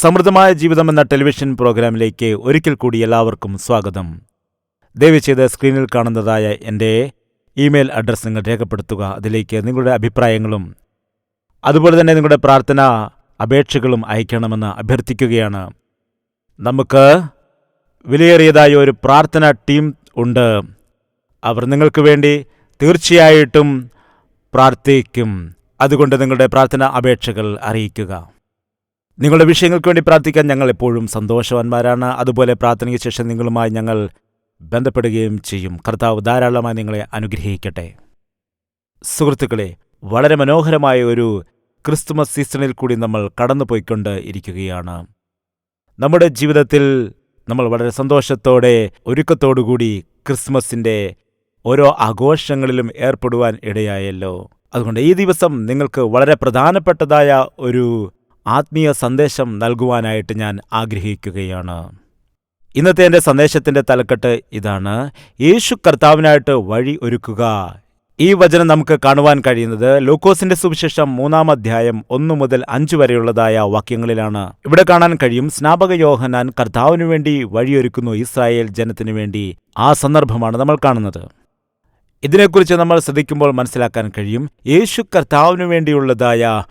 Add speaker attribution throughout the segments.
Speaker 1: സമൃദ്ധമായ ജീവിതം എന്ന ടെലിവിഷൻ പ്രോഗ്രാമിലേക്ക് ഒരിക്കൽ കൂടി എല്ലാവർക്കും സ്വാഗതം. ദയവ് ചെയ്ത് സ്ക്രീനിൽ കാണുന്നതായ എന്റെ ഇമെയിൽ അഡ്രസ്സ് നിങ്ങൾ രേഖപ്പെടുത്തുക. അതിലേക്ക് നിങ്ങളുടെ അഭിപ്രായങ്ങളും അതുപോലെ തന്നെ നിങ്ങളുടെ പ്രാർത്ഥന അപേക്ഷകളും അയക്കണമെന്ന് അഭ്യർത്ഥിക്കുകയാണ്. നമുക്ക് വിലയേറിയതായ ഒരു പ്രാർത്ഥന ടീം ഉണ്ട്. അവർ നിങ്ങൾക്ക് വേണ്ടി തീർച്ചയായിട്ടും പ്രാർത്ഥിക്കും. അതുകൊണ്ട് നിങ്ങളുടെ പ്രാർത്ഥന അപേക്ഷകൾ അറിയിക്കുക. നിങ്ങളുടെ വിഷയങ്ങൾക്ക് വേണ്ടി പ്രാർത്ഥിക്കാൻ ഞങ്ങൾ എപ്പോഴും സന്തോഷവാന്മാരാണ്. അതുപോലെ പ്രാർത്ഥനയ്ക്ക് ശേഷം നിങ്ങളുമായി ഞങ്ങൾ ബന്ധപ്പെടുകയും ചെയ്യും. കർത്താവ് ധാരാളമായി നിങ്ങളെ അനുഗ്രഹിക്കട്ടെ. സുഹൃത്തുക്കളെ വളരെ മനോഹരമായ ഒരു ക്രിസ്തുമസ് സീസണിൽ കൂടി നമ്മൾ കടന്നുപോയിക്കൊണ്ട് ഇരിക്കുകയാണ്. നമ്മുടെ ജീവിതത്തിൽ നമ്മൾ വളരെ സന്തോഷത്തോടെ ഒരുക്കത്തോടുകൂടി ക്രിസ്മസിന്റെ ഓരോ ആഘോഷങ്ങളിലും ഏർപ്പെടുവാൻ ഇടയായല്ലോ. അതുകൊണ്ട് ഈ ദിവസം നിങ്ങൾക്ക് വളരെ പ്രധാനപ്പെട്ടതായ ഒരു ആത്മീയ സന്ദേശം നൽകുവാനായിട്ട് ഞാൻ ആഗ്രഹിക്കുകയാണ്. ഇന്നത്തെ എന്റെ സന്ദേശത്തിന്റെ തലക്കെട്ട് ഇതാണ്. യേശു കർത്താവിനായിട്ട് വഴി ഒരുക്കുക. ഈ വചനം നമുക്ക് കാണുവാൻ കഴിയുന്നത് ലൂക്കോസിന്റെ സുവിശേഷം മൂന്നാം അധ്യായം ഒന്നു മുതൽ അഞ്ചു വരെയുള്ളതായ വാക്യങ്ങളിലാണ്. ഇവിടെ കാണാൻ കഴിയും സ്നാപക യോഹനാൻ കർത്താവിനു വേണ്ടി വഴിയൊരുക്കുന്നു ഇസ്രായേൽ ജനത്തിനു വേണ്ടി. ആ സന്ദർഭമാണ് നമ്മൾ കാണുന്നത്. ഇതിനെക്കുറിച്ച് നമ്മൾ ശ്രദ്ധിക്കുമ്പോൾ മനസ്സിലാക്കാൻ കഴിയും യേശു കർത്താവിനു വേണ്ടിയുള്ളതായ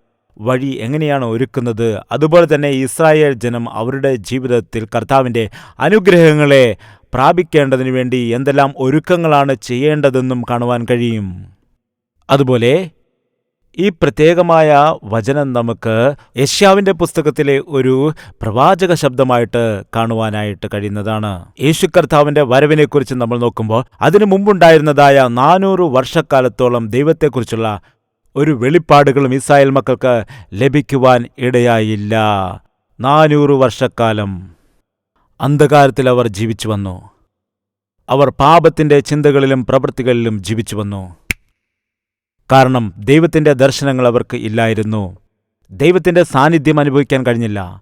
Speaker 1: വഴി എങ്ങനെയാണ് ഒരുക്കുന്നത്? അതുപോലെ തന്നെ ഇസ്രായേൽ ജനം അവരുടെ ജീവിതത്തിൽ കർത്താവിന്റെ അനുഗ്രഹങ്ങളെ പ്രാപിക്കേണ്ടതിന് വേണ്ടി എന്തെല്ലാം ഒരുക്കങ്ങളാണ് ചെയ്യേണ്ടതെന്നും കാണുവാൻ കഴിയും. അതുപോലെ ഈ പ്രത്യേകമായ വചനം നമുക്ക് യശ്യാവിന്റെ പുസ്തകത്തിലെ ഒരു പ്രവാചക ശബ്ദമായിട്ട് കാണുവാനായിട്ട് കഴിയുന്നതാണ്. യേശു കർത്താവിന്റെ വരവിനെക്കുറിച്ച് നമ്മൾ നോക്കുമ്പോൾ അതിനു മുമ്പുണ്ടായിരുന്നതായ നാനൂറ് വർഷക്കാലത്തോളം ദൈവത്തെക്കുറിച്ചുള്ള ഒരു വെളിപ്പാടുകളും ഇസ്രായേൽ മക്കൾക്ക് ലഭിക്കുവാൻ ഇടയായില്ല. നാനൂറ് വർഷക്കാലം അന്ധകാരത്തിൽ അവർ ജീവിച്ചു വന്നു. അവർ പാപത്തിന്റെ ചിന്തകളിലും പ്രവൃത്തികളിലും ജീവിച്ചു വന്നു. കാരണം ദൈവത്തിന്റെ ദർശനങ്ങൾ അവർക്ക് ഇല്ലായിരുന്നു. ദൈവത്തിന്റെ സാന്നിധ്യം അനുഭവിക്കാൻ കഴിഞ്ഞില്ല.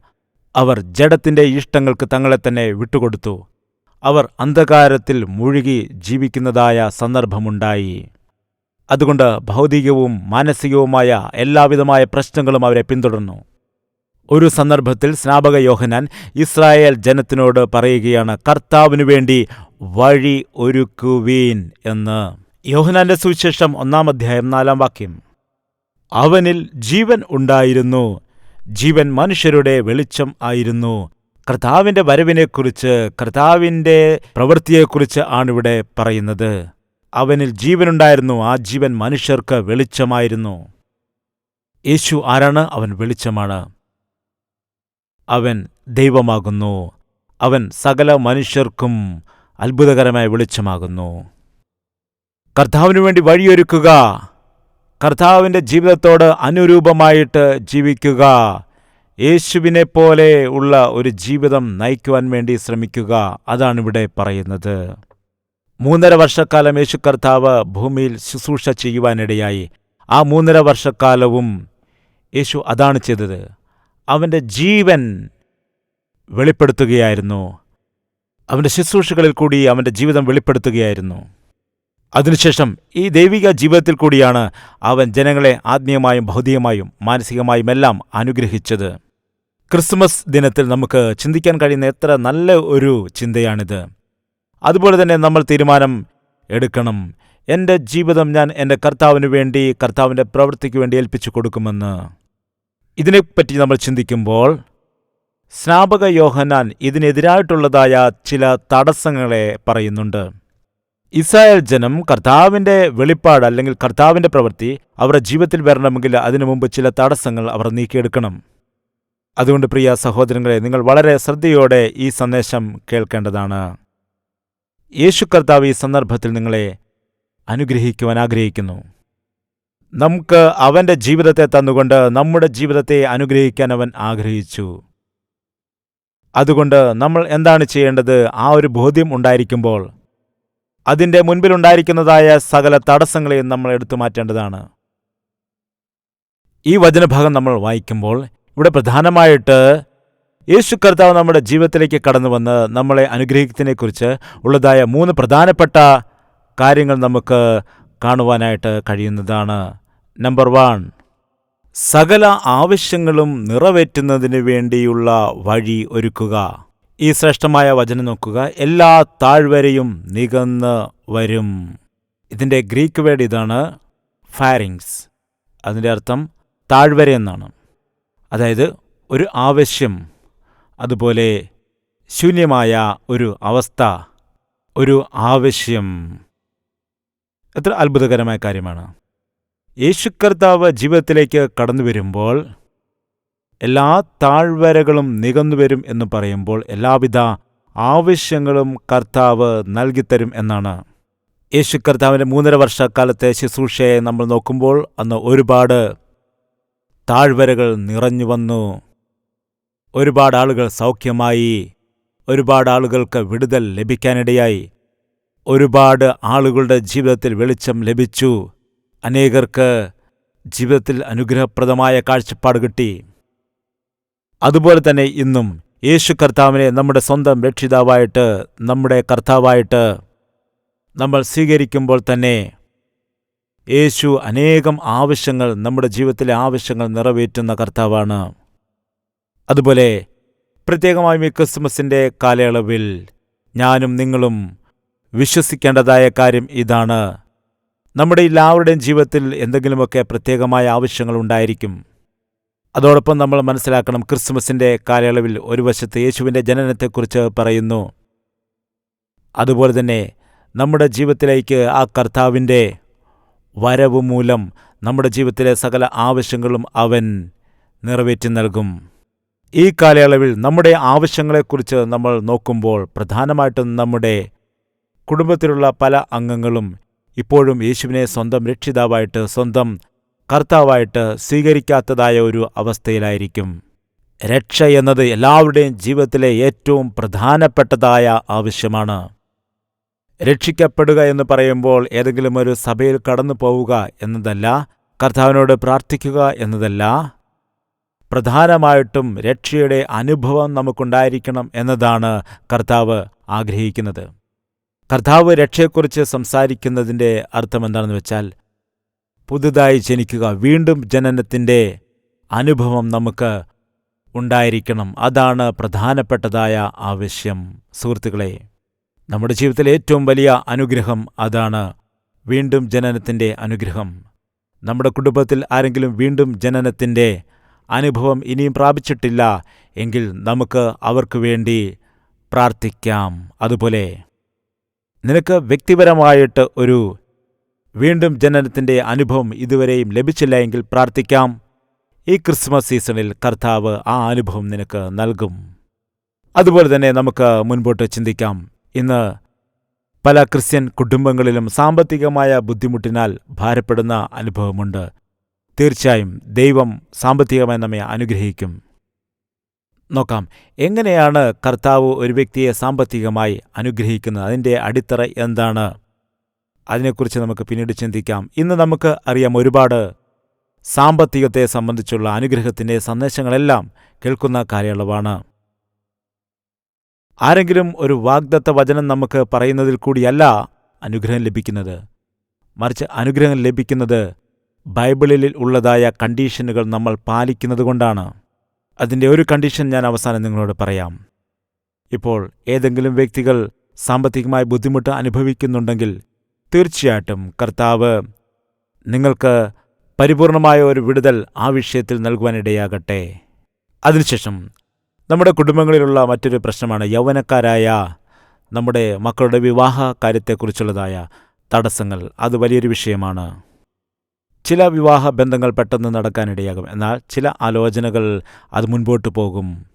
Speaker 1: അവർ ജഡത്തിന്റെ ഇഷ്ടങ്ങൾക്ക് തങ്ങളെ തന്നെ വിട്ടുകൊടുത്തു. അവർ അന്ധകാരത്തിൽ മുഴുകി ജീവിക്കുന്നതായ സന്ദർഭമുണ്ടായി. അതുകൊണ്ട് ഭൗതികവും മാനസികവുമായ എല്ലാവിധമായ പ്രശ്നങ്ങളും അവരെ പിന്തുടർന്നു. ഒരു സന്ദർഭത്തിൽ സ്നാപക യോഹനാൻ ഇസ്രായേൽ ജനത്തിനോട് പറയുകയാണ് കർത്താവിനു വേണ്ടി വഴി ഒരുക്കുവീൻ എന്ന്. യോഹനാന്റെ സുവിശേഷം ഒന്നാം അധ്യായം നാലാം വാക്യം. അവനിൽ ജീവൻ ഉണ്ടായിരുന്നു ജീവൻ മനുഷ്യരുടെ വെളിച്ചം ആയിരുന്നു. കർത്താവിന്റെ വരവിനെക്കുറിച്ച് കർത്താവിന്റെ പ്രവൃത്തിയെക്കുറിച്ച് ആണിവിടെ പറയുന്നത്. അവനിൽ ജീവനുണ്ടായിരുന്നു. ആ ജീവൻ മനുഷ്യർക്ക് വെളിച്ചമായിരുന്നു. യേശു ആരാണ്? അവൻ വെളിച്ചമാണ്. അവൻ ദൈവമാകുന്നു. അവൻ സകല മനുഷ്യർക്കും അത്ഭുതകരമായ വെളിച്ചമാകുന്നു. കർത്താവിനു വേണ്ടി വഴിയൊരുക്കുക. കർത്താവിന്റെ ജീവിതത്തോട് അനുരൂപമായിട്ട് ജീവിക്കുക. യേശുവിനെ പോലെ ഉള്ള ഒരു ജീവിതം നയിക്കുവാൻ വേണ്ടി ശ്രമിക്കുക. അതാണിവിടെ പറയുന്നത്. മൂന്നര വർഷക്കാലം യേശു കർത്താവ് ഭൂമിയിൽ ശുശ്രൂഷ ചെയ്യുവാനിടയായി. ആ മൂന്നര വർഷക്കാലവും യേശു അതാണ് ചെയ്തത്. അവന്റെ ജീവൻ വെളിപ്പെടുത്തുകയായിരുന്നു. അവന്റെ ശുശ്രൂഷകളിൽ കൂടി അവന്റെ ജീവിതം വെളിപ്പെടുത്തുകയായിരുന്നു. അതിനുശേഷം ഈ ദൈവിക ജീവിതത്തിൽ കൂടിയാണ് അവൻ ജനങ്ങളെ ആത്മീയമായും ഭൗതികമായും മാനസികമായും എല്ലാം അനുഗ്രഹിച്ചത്. ക്രിസ്മസ് ദിനത്തിൽ നമുക്ക് ചിന്തിക്കാൻ കഴിയുന്ന എത്ര നല്ല ഒരു ചിന്തയാണിത്. അതുപോലെ തന്നെ നമ്മൾ തീരുമാനം എടുക്കണം. എന്റെ ജീവിതം ഞാൻ എന്റെ കർത്താവിന് വേണ്ടി കർത്താവിന്റെ പ്രവൃത്തിക്ക് വേണ്ടി ഏൽപ്പിച്ചു കൊടുക്കുമെന്ന്. ഇതിനെപ്പറ്റി നമ്മൾ ചിന്തിക്കുമ്പോൾ സ്നാപക യോഹനാൻ ഇതിനെതിരായിട്ടുള്ളതായ ചില തടസ്സങ്ങളെ പറയുന്നുണ്ട്. ഇസ്രായേൽ ജനം കർത്താവിന്റെ വെളിപ്പാട് അല്ലെങ്കിൽ കർത്താവിന്റെ പ്രവൃത്തി അവരുടെ ജീവിതത്തിൽ വരണമെങ്കിൽ അതിനു മുമ്പ് ചില തടസ്സങ്ങൾ അവർ നീക്കിയെടുക്കണം. അതുകൊണ്ട് പ്രിയ സഹോദരങ്ങളെ നിങ്ങൾ വളരെ ശ്രദ്ധയോടെ ഈ സന്ദേശം കേൾക്കേണ്ടതാണ്. യേശു കർത്താവ് ഈ സന്ദർഭത്തിൽ നിങ്ങളെ അനുഗ്രഹിക്കുവാൻ ആഗ്രഹിക്കുന്നു. നമുക്ക് അവന്റെ ജീവിതത്തെ തന്നുകൊണ്ട് നമ്മുടെ ജീവിതത്തെ അനുഗ്രഹിക്കാൻ അവൻ ആഗ്രഹിച്ചു. അതുകൊണ്ട് നമ്മൾ എന്താണ് ചെയ്യേണ്ടത്? ആ ഒരു ബോധ്യം ഉണ്ടായിരിക്കുമ്പോൾ അതിന്റെ മുൻപിലുണ്ടായിരിക്കുന്നതായ സകല തടസ്സങ്ങളെയും നമ്മൾ എടുത്തു മാറ്റേണ്ടതാണ്. ഈ വചനഭാഗം നമ്മൾ വായിക്കുമ്പോൾ ഇവിടെ പ്രധാനമായിട്ട് യേശു കർത്താവ് നമ്മുടെ ജീവിതത്തിലേക്ക് കടന്നു വന്ന് നമ്മളെ അനുഗ്രഹിക്കുന്നതിനെക്കുറിച്ച് ഉള്ളതായ മൂന്ന് പ്രധാനപ്പെട്ട കാര്യങ്ങൾ നമുക്ക് കാണുവാനായിട്ട് കഴിയുന്നതാണ്. നമ്പർ വൺ സകല ആവശ്യങ്ങളും നിറവേറ്റുന്നതിന് വേണ്ടിയുള്ള വഴി ഒരുക്കുക. ഈ ശ്രേഷ്ഠമായ വചനം നോക്കുക. എല്ലാ താഴ്വരയും നികന്ന് വരും. ഇതിന്റെ ഗ്രീക്ക് വേർഡ് ഇതാണ് ഫാരിങ്സ് അതിന്റെ അർത്ഥം താഴ്വര എന്നാണ്. അതായത് ഒരു ആവശ്യം. അതുപോലെ ശൂന്യമായ ഒരു അവസ്ഥ ഒരു ആവശ്യം. എത്ര അത്ഭുതകരമായ കാര്യമാണ്. യേശു കർത്താവ് ജീവിതത്തിലേക്ക് കടന്നു വരുമ്പോൾ എല്ലാ താഴ്വരകളും നികന്നു വരും എന്ന് പറയുമ്പോൾ എല്ലാവിധ ആവശ്യങ്ങളും കർത്താവ് നൽകിത്തരും എന്നാണ്. യേശു കർത്താവിന്റെ മൂന്നര വർഷക്കാലത്തെ ശുശ്രൂഷയെ നമ്മൾ നോക്കുമ്പോൾ അന്ന് ഒരുപാട് താഴ്വരകൾ നിറഞ്ഞു വന്നു. ഒരുപാട് ആളുകൾ സൗഖ്യമായി ഒരുപാട് ആളുകൾക്ക് വിടുതൽ ലഭിക്കാനിടയായി. ഒരുപാട് ആളുകളുടെ ജീവിതത്തിൽ വെളിച്ചം ലഭിച്ചു. അനേകർക്ക് ജീവിതത്തിൽ അനുഗ്രഹപ്രദമായ കാഴ്ചപ്പാട് കിട്ടി. അതുപോലെ തന്നെ ഇന്നും യേശു കർത്താവിനെ നമ്മുടെ സ്വന്തം രക്ഷിതാവായിട്ട് നമ്മുടെ കർത്താവായിട്ട് നമ്മൾ സ്വീകരിക്കുമ്പോൾ തന്നെ യേശു അനേകം ആവശ്യങ്ങൾ നമ്മുടെ ജീവിതത്തിലെ ആവശ്യങ്ങൾ നിറവേറ്റുന്ന കർത്താവാണ്. അതുപോലെ പ്രത്യേകമായും ഈ ക്രിസ്മസിന്റെ കാലയളവിൽ ഞാനും നിങ്ങളും വിശ്വസിക്കേണ്ടതായ കാര്യം ഇതാണ്. നമ്മുടെ എല്ലാവരുടെയും ജീവിതത്തിൽ എന്തെങ്കിലുമൊക്കെ പ്രത്യേകമായ ആവശ്യങ്ങൾ ഉണ്ടായിരിക്കും. അതോടൊപ്പം നമ്മൾ മനസ്സിലാക്കണം ക്രിസ്മസിന്റെ കാലയളവിൽ ഒരു വശത്ത് യേശുവിന്റെ ജനനത്തെക്കുറിച്ച് പറയുന്നു. അതുപോലെ തന്നെ നമ്മുടെ ജീവിതത്തിലേക്ക് ആ കർത്താവിന്റെ വരവ് മൂലം നമ്മുടെ ജീവിതത്തിലെ സകല ആവശ്യങ്ങളും അവൻ നിറവേറ്റി നൽകും. ഈ കാലയളവിൽ നമ്മുടെ ആവശ്യങ്ങളെക്കുറിച്ച് നമ്മൾ നോക്കുമ്പോൾ പ്രധാനമായിട്ടും നമ്മുടെ കുടുംബത്തിലുള്ള പല അംഗങ്ങളും ഇപ്പോഴും യേശുവിനെ സ്വന്തം രക്ഷിതാവായിട്ട് സ്വന്തം കർത്താവായിട്ട് സ്വീകരിക്കാത്തതായ ഒരു അവസ്ഥയിലായിരിക്കും. രക്ഷ എന്നത് എല്ലാവരുടെയും ജീവിതത്തിലെ ഏറ്റവും പ്രധാനപ്പെട്ടതായ ആവശ്യമാണ്. രക്ഷിക്കപ്പെടുക എന്ന് പറയുമ്പോൾ ഏതെങ്കിലും ഒരു സഭയിൽ കടന്നു പോവുക എന്നതല്ല കർത്താവിനോട് പ്രാർത്ഥിക്കുക എന്നതല്ല പ്രധാനമായിട്ടും രക്ഷയുടെ അനുഭവം നമുക്കുണ്ടായിരിക്കണം എന്നതാണ് കർത്താവ് ആഗ്രഹിക്കുന്നത്. കർത്താവ് രക്ഷയെക്കുറിച്ച് സംസാരിക്കുന്നതിന്റെ അർത്ഥം എന്താണെന്ന് വെച്ചാൽ പുതുതായി ജനിക്കുക വീണ്ടും ജനനത്തിന്റെ അനുഭവം നമുക്ക് ഉണ്ടായിരിക്കണം. അതാണ് പ്രധാനപ്പെട്ടതായ ആവശ്യം സുഹൃത്തുക്കളെ നമ്മുടെ ജീവിതത്തിലെ ഏറ്റവും വലിയ അനുഗ്രഹം അതാണ് വീണ്ടും ജനനത്തിന്റെ അനുഗ്രഹം. നമ്മുടെ കുടുംബത്തിൽ ആരെങ്കിലും വീണ്ടും ജനനത്തിന്റെ അനുഭവം ഇനിയും പ്രാപിച്ചിട്ടില്ല. എങ്കിൽ നമുക്ക് അവർക്ക് വേണ്ടി പ്രാർത്ഥിക്കാം. അതുപോലെ നിനക്ക് വ്യക്തിപരമായിട്ട് ഒരു വീണ്ടും ജനനത്തിന്റെ അനുഭവം ഇതുവരെയും ലഭിച്ചില്ല എങ്കിൽ പ്രാർത്ഥിക്കാം. ഈ ക്രിസ്മസ് സീസണിൽ കർത്താവ് ആ അനുഭവം നിനക്ക് നൽകും. അതുപോലെ തന്നെ നമുക്ക് മുൻപോട്ട് ചിന്തിക്കാം. ഇന്ന് പല ക്രിസ്ത്യൻ കുടുംബങ്ങളിലും സാമ്പത്തികമായ ബുദ്ധിമുട്ടിനാൽ ഭാരപ്പെടുന്ന അനുഭവമുണ്ട്. തീർച്ചയായും ദൈവം സാമ്പത്തികമായി നമ്മെ അനുഗ്രഹിക്കും. നോക്കാം. എങ്ങനെയാണ് കർത്താവ് ഒരു വ്യക്തിയെ സാമ്പത്തികമായി അനുഗ്രഹിക്കുന്നത്? അതിന്റെ അടിത്തറ എന്താണ്? അതിനെക്കുറിച്ച് നമുക്ക് പിന്നീട് ചിന്തിക്കാം. ഇന്ന് നമുക്ക് അറിയാം ഒരുപാട് സാമ്പത്തികത്തെ സംബന്ധിച്ചുള്ള അനുഗ്രഹത്തിന്റെ സന്ദേശങ്ങളെല്ലാം കേൾക്കുന്ന കാലയളവാണ് ആരെങ്കിലും ഒരു വാഗ്ദത്ത വചനം നമുക്ക് പറയുന്നതിൽ കൂടിയല്ല അനുഗ്രഹം ലഭിക്കുന്നത്. മറിച്ച് അനുഗ്രഹം ലഭിക്കുന്നത് ബൈബിളിൽ ഉള്ളതായ കണ്ടീഷനുകൾ നമ്മൾ പാലിക്കുന്നത് കൊണ്ടാണ് അതിന്റെ ഒരു കണ്ടീഷൻ ഞാൻ അവസാനം നിങ്ങളോട് പറയാം. ഇപ്പോൾ ഏതെങ്കിലും വ്യക്തികൾ സാമ്പത്തികമായി ബുദ്ധിമുട്ട് അനുഭവിക്കുന്നുണ്ടെങ്കിൽ തീർച്ചയായിട്ടും കർത്താവ് നിങ്ങൾക്ക് പരിപൂർണമായ ഒരു വിടുതൽ ആ വിഷയത്തിൽ നൽകുവാനിടയാകട്ടെ. അതിനുശേഷം നമ്മുടെ കുടുംബങ്ങളിലുള്ള മറ്റൊരു പ്രശ്നമാണ് യൗവനക്കാരായ നമ്മുടെ മക്കളുടെ വിവാഹ കാര്യത്തെക്കുറിച്ചുള്ളതായ തടസ്സങ്ങൾ. അത് വലിയൊരു വിഷയമാണ്. ചില വിവാഹ ബന്ധങ്ങൾ പെട്ടെന്ന് നടക്കാനിടയാകും. എന്നാൽ ചില ആലോചനകൾ അത് മുൻപോട്ട് പോകും.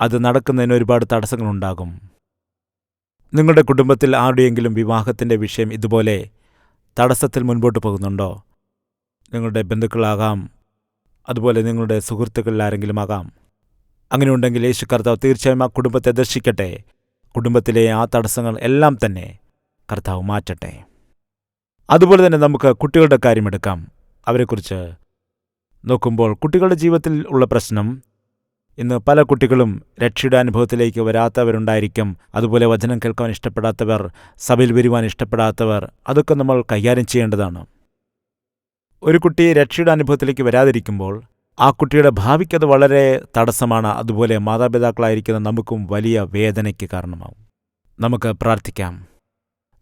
Speaker 1: അത് നടക്കുന്നതിന് ഒരുപാട് തടസ്സങ്ങളുണ്ടാകും. നിങ്ങളുടെ കുടുംബത്തിൽ ആരുടെയെങ്കിലും വിവാഹത്തിന്റെ വിഷയം ഇതുപോലെ തടസ്സത്തിൽ മുൻപോട്ട് പോകുന്നുണ്ടോ? നിങ്ങളുടെ ബന്ധുക്കളാകാം. അതുപോലെ നിങ്ങളുടെ സുഹൃത്തുക്കളിൽ ആരെങ്കിലും ആകാം. അങ്ങനെയുണ്ടെങ്കിൽ യേശു കർത്താവ് തീർച്ചയായും ആ കുടുംബത്തെ ദർശിക്കട്ടെ. കുടുംബത്തിലെ ആ തടസ്സങ്ങൾ എല്ലാം തന്നെ കർത്താവ് മാറ്റട്ടെ. അതുപോലെ തന്നെ നമുക്ക് കുട്ടികളുടെ കാര്യമെടുക്കാം അവരെക്കുറിച്ച് നോക്കുമ്പോൾ കുട്ടികളുടെ ജീവിതത്തിൽ ഉള്ള പ്രശ്നം ഇന്ന് പല കുട്ടികളും രക്ഷയുടെ അനുഭവത്തിലേക്ക് വരാത്തവരുണ്ടായിരിക്കും. അതുപോലെ വചനം കേൾക്കാൻ ഇഷ്ടപ്പെടാത്തവർ സഭയിൽ വരുവാൻ ഇഷ്ടപ്പെടാത്തവർ അതൊക്കെ നമ്മൾ കൈകാര്യം ചെയ്യേണ്ടതാണ്. ഒരു കുട്ടി രക്ഷയുടെ അനുഭവത്തിലേക്ക് വരാതിരിക്കുമ്പോൾ ആ കുട്ടിയുടെ ഭാവിക്കത് വളരെ തടസ്സമാണ്. അതുപോലെ മാതാപിതാക്കളായിരിക്കുന്ന നമുക്കും വലിയ വേദനയ്ക്ക് കാരണമാവും. നമുക്ക് പ്രാർത്ഥിക്കാം.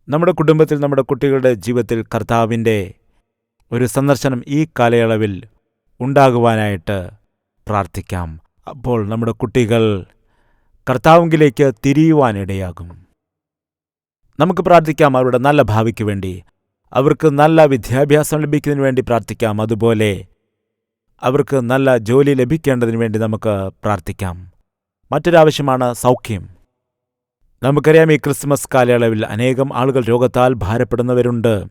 Speaker 1: നമ്മുടെ കുടുംബത്തിൽ നമ്മുടെ കുട്ടികളുടെ ജീവിതത്തിൽ കർത്താവിന്റെ ഒരു സന്ദർശനം ഈ കാലയളവിൽ ഉണ്ടാകുവാനായിട്ട് പ്രാർത്ഥിക്കാം. അപ്പോൾ നമ്മുടെ കുട്ടികൾ കർത്താവിലേക്ക് തിരിയുവാനിടയാകും. നമുക്ക് പ്രാർത്ഥിക്കാം അവരുടെ നല്ല ഭാവിക്ക് വേണ്ടി. അവർക്ക് നല്ല വിദ്യാഭ്യാസം ലഭിക്കുന്നതിന് വേണ്ടി പ്രാർത്ഥിക്കാം. അതുപോലെ അവർക്ക് നല്ല ജോലി ലഭിക്കേണ്ടതിന് വേണ്ടി നമുക്ക് പ്രാർത്ഥിക്കാം. മറ്റൊരാവശ്യമാണ് സൗഖ്യം. നമുക്കറിയാം ഈ ക്രിസ്മസ് കാലയളവിൽ അനേകം ആളുകൾ രോഗത്താൽ ഭാരപ്പെടുന്നവരുണ്ട്.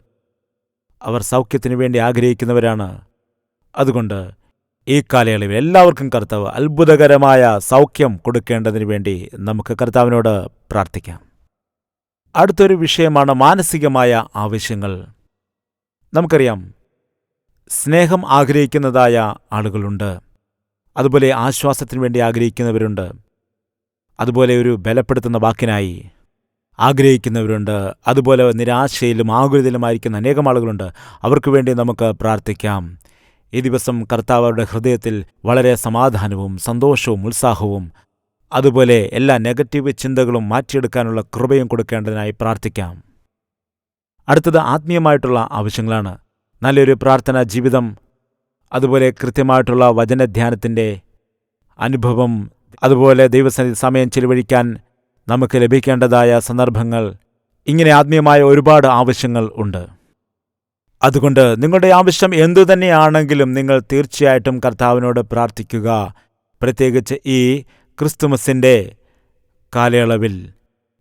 Speaker 1: അവർ സൗഖ്യത്തിന് വേണ്ടി ആഗ്രഹിക്കുന്നവരാണ്. അതുകൊണ്ട് ഈ കാലയളവിൽ എല്ലാവർക്കും കർത്താവ് അത്ഭുതകരമായ സൗഖ്യം കൊടുക്കേണ്ടതിന് വേണ്ടി നമുക്ക് കർത്താവിനോട് പ്രാർത്ഥിക്കാം. അടുത്തൊരു വിഷയമാണ് മാനസികമായ ആവശ്യങ്ങൾ. നമുക്കറിയാം സ്നേഹം ആഗ്രഹിക്കുന്നതായ ആളുകളുണ്ട്. അതുപോലെ ആശ്വാസത്തിന് വേണ്ടി ആഗ്രഹിക്കുന്നവരുണ്ട്. അതുപോലെ ഒരു ബലപ്പെടുത്തുന്ന വാക്കിനായി ആഗ്രഹിക്കുന്നവരുണ്ട്. അതുപോലെ നിരാശയിലും ആകുലതയിലുമായിരിക്കുന്ന അനേകം ആളുകളുണ്ട്. അവർക്ക് വേണ്ടി നമുക്ക് പ്രാർത്ഥിക്കാം. ഈ ദിവസം കർത്താവരുടെ ഹൃദയത്തിൽ വളരെ സമാധാനവും സന്തോഷവും ഉത്സാഹവും അതുപോലെ എല്ലാ നെഗറ്റീവ് ചിന്തകളും മാറ്റിയെടുക്കാനുള്ള കൃപയും കൊടുക്കേണ്ടതിനായി പ്രാർത്ഥിക്കാം. അടുത്തത് ആത്മീയമായിട്ടുള്ള ആവശ്യങ്ങളാണ്. നല്ലൊരു പ്രാർത്ഥനാ ജീവിതം അതുപോലെ കൃത്യമായിട്ടുള്ള വചനധ്യാനത്തിന്റെ അനുഭവം അതുപോലെ ദൈവസന്നിധി സമയം ചിലവഴിക്കാൻ നമുക്ക് ലഭിക്കേണ്ടതായ സന്ദർഭങ്ങൾ ഇങ്ങനെ ആത്മീയമായ ഒരുപാട് ആവശ്യങ്ങൾ ഉണ്ട്. അതുകൊണ്ട് നിങ്ങളുടെ ആവശ്യം എന്തു തന്നെയാണെങ്കിലും നിങ്ങൾ തീർച്ചയായിട്ടും കർത്താവിനോട് പ്രാർത്ഥിക്കുക. പ്രത്യേകിച്ച് ഈ ക്രിസ്തുമസിന്റെ കാലയളവിൽ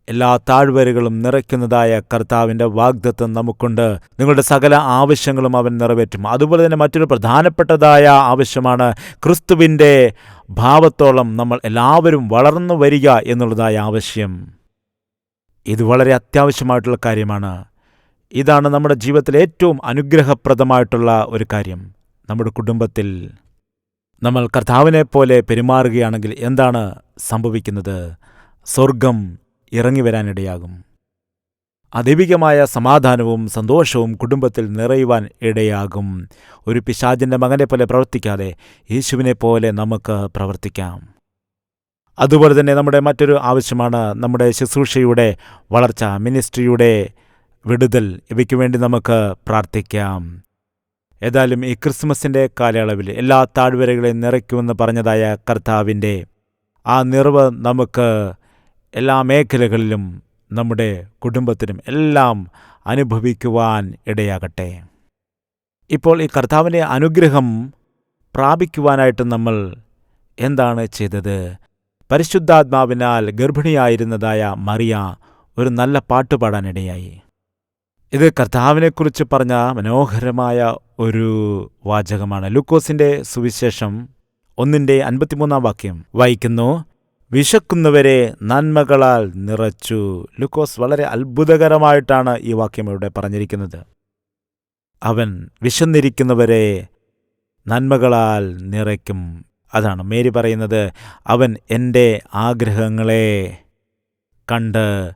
Speaker 1: എല്ലാ താഴ്വരകളും നിറയ്ക്കുന്നതായ കർത്താവിന്റെ വാഗ്ദത്വം നമുക്കുണ്ട്. നിങ്ങളുടെ സകല ആവശ്യങ്ങളും അവൻ നിറവേറ്റും. അതുപോലെ തന്നെ മറ്റൊരു പ്രധാനപ്പെട്ടതായ ആവശ്യമാണ് ക്രിസ്തുവിന്റെ ഭാവത്തോളം നമ്മൾ എല്ലാവരും വളർന്നു വരിക എന്നുള്ളതായ ആവശ്യം. ഇത് വളരെ അത്യാവശ്യമായിട്ടുള്ള കാര്യമാണ്. ഇതാണ് നമ്മുടെ ജീവിതത്തിൽ ഏറ്റവും അനുഗ്രഹപ്രദമായിട്ടുള്ള ഒരു കാര്യം. നമ്മുടെ കുടുംബത്തിൽ നമ്മൾ കർത്താവിനെ പോലെ പെരുമാറുകയാണെങ്കിൽ എന്താണ് സംഭവിക്കുന്നത്? സ്വർഗം ഇറങ്ങി വരാനിടയാകും. അദൈവികമായ സമാധാനവും സന്തോഷവും കുടുംബത്തിൽ നിറയുവാൻ ഇടയാകും. ഒരു പിശാചിന്റെ മകനെ പോലെ പ്രവർത്തിക്കാതെ യേശുവിനെ പോലെ നമുക്ക് പ്രവർത്തിക്കാം. അതുപോലെ തന്നെ നമ്മുടെ മറ്റൊരു ആവശ്യമാണ് നമ്മുടെ ശുശ്രൂഷയുടെ വളർച്ച മിനിസ്ട്രിയുടെ വിടുതൽ. ഇവയ്ക്ക് വേണ്ടി നമുക്ക് പ്രാർത്ഥിക്കാം. ഏതായാലും ഈ ക്രിസ്മസിന്റെ കാലയളവിൽ എല്ലാ താഴ്വരകളെയും നിറയ്ക്കുമെന്ന് പറഞ്ഞതായ കർത്താവിന്റെ ആ നിറവ് നമുക്ക് എല്ലാ മേഖലകളിലും നമ്മുടെ കുടുംബത്തിനും എല്ലാം അനുഭവിക്കുവാൻ ഇടയാകട്ടെ. ഇപ്പോൾ ഈ കർത്താവിന്റെ അനുഗ്രഹം പ്രാപിക്കുവാനായിട്ട് നമ്മൾ എന്താണ് ചെയ്തത്? പരിശുദ്ധാത്മാവിനാൽ ഗർഭിണിയായിരുന്നതായ മറിയ ഒരു നല്ല പാട്ട് പാടാനിടയായി ഇത് കർത്താവിനെക്കുറിച്ച് പറഞ്ഞ മനോഹരമായ ഒരു വാചകമാണ്. ലൂക്കോസിന്റെ സുവിശേഷം ഒന്നിന്റെ അൻപത്തിമൂന്നാം വാക്യം. വായിക്കുന്നു വിശക്കുന്നവരെ നന്മകളാൽ നിറച്ചു. ലുക്കോസ് വളരെ അത്ഭുതകരമായിട്ടാണ് ഈ വാക്യം ഇവിടെ പറഞ്ഞിരിക്കുന്നത്. അവൻ വിശന്നിരിക്കുന്നവരെ നന്മകളാൽ നിറയ്ക്കും. അതാണ് മേരി പറയുന്നത് അവൻ എന്റെ ആഗ്രഹങ്ങളെ കണ്ട്